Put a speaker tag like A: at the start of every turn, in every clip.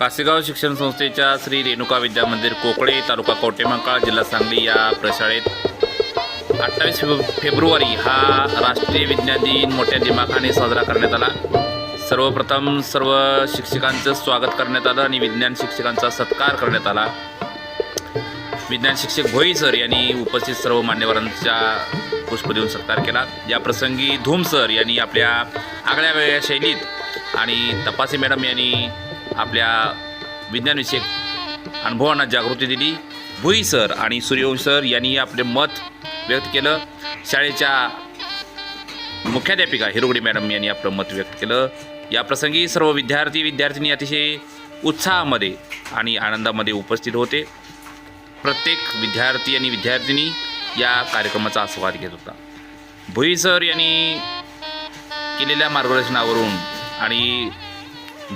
A: कासेगाव शिक्षण संस्थेच्या श्री रेणुका विद्या मंदिर कोकळे तालुका कवटेमंकाळ जिल्हा सांगली या प्रशाळेत अठ्ठावीस फेब फेब्रुवारी हा राष्ट्रीय विज्ञान दिन मोठ्या दिमाखाने साजरा करण्यात आला. सर्वप्रथम सर्व शिक्षकांचं स्वागत करण्यात आलं आणि विज्ञान शिक्षकांचा सत्कार करण्यात आला. विज्ञान शिक्षक भोई सर यांनी उपस्थित सर्व मान्यवरांच्या पुष्प देऊन सत्कार केला. या प्रसंगी धूम सर यांनी आपल्या आगळ्या वेगळ्या शैलीत आणि तपासी मॅडम यांनी आपल्या विज्ञानविषयक अनुभवांना जागृती दिली. भुई सर आणि सूर्यवंश सर यांनी आपले मत व्यक्त केलं. शाळेच्या मुख्याध्यापिका हिरोगडी मॅडम यांनी आपलं मत व्यक्त केलं. या प्रसंगी सर्व विद्यार्थी विद्यार्थिनी अतिशय उत्साहामध्ये आणि आनंदामध्ये उपस्थित होते. प्रत्येक विद्यार्थी आणि विद्यार्थिनी या कार्यक्रमाचा आस्वाद घेत होता. भुई सर यांनी केलेल्या मार्गदर्शनावरून आणि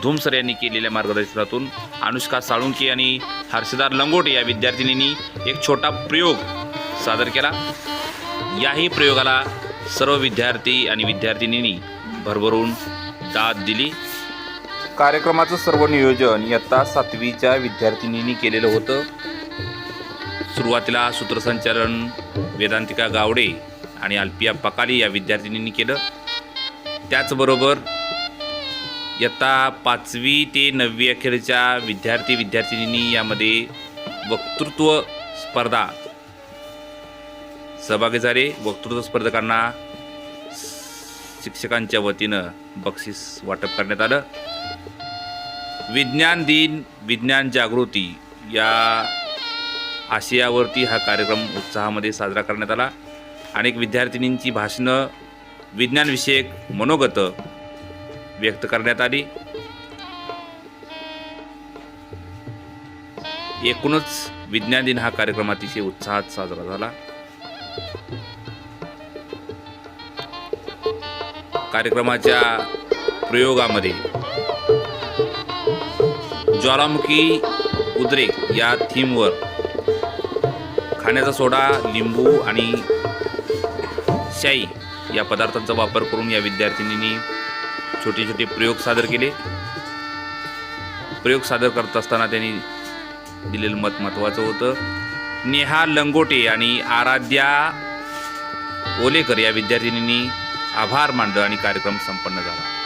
A: धूमसर यांनी केलेल्या मार्गदर्शनातून अनुष्का साळुंके आणि हर्षदार लंगोटे या विद्यार्थिनींनी एक छोटा प्रयोग सादर केला. याही प्रयोगाला सर्व विद्यार्थी आणि विद्यार्थिनींनी भरभरून दाद दिली. कार्यक्रमाचं सर्व नियोजन इयत्ता सातवीच्या विद्यार्थिनींनी केलेलं होतं. सुरुवातीला सूत्रसंचालन वेदांतिका गावडे आणि अल्पिया पकाली या विद्यार्थिनींनी केलं. त्याचबरोबर इयत्ता पाचवी ते नववी अखेरच्या विद्यार्थी विद्यार्थिनींनी यामध्ये वक्तृत्व स्पर्धा सहभागी झाले वक्तृत्व स्पर्धकांना शिक्षकांच्या वतीनं बक्षीस वाटप करण्यात आलं. विज्ञान दिन विज्ञान जागृती या आशयावरती हा कार्यक्रम उत्साहामध्ये साजरा करण्यात आला. अनेक विद्यार्थिनींची भाषणं विज्ञानविषयक मनोगतं व्यक्त करण्यात आली. एकूणच विज्ञान दिन हा कार्यक्रम अतिशय उत्साहात साजरा झाला. कार्यक्रमाच्या प्रयोगामध्ये ज्वालामुखी उद्रेक या थीमवर खाण्याचा सोडा लिंबू आणि शाई या पदार्थांचा वापर करून या विद्यार्थिनींनी छोटे छोटे प्रयोग सादर केले. प्रयोग सादर करत असताना त्यांनी दिलेलं मत महत्त्वाचं होतं. नेहा लंगोटे आणि आराध्या ओलेकर या विद्यार्थिनींनी आभार मानलं आणि कार्यक्रम संपन्न झाला.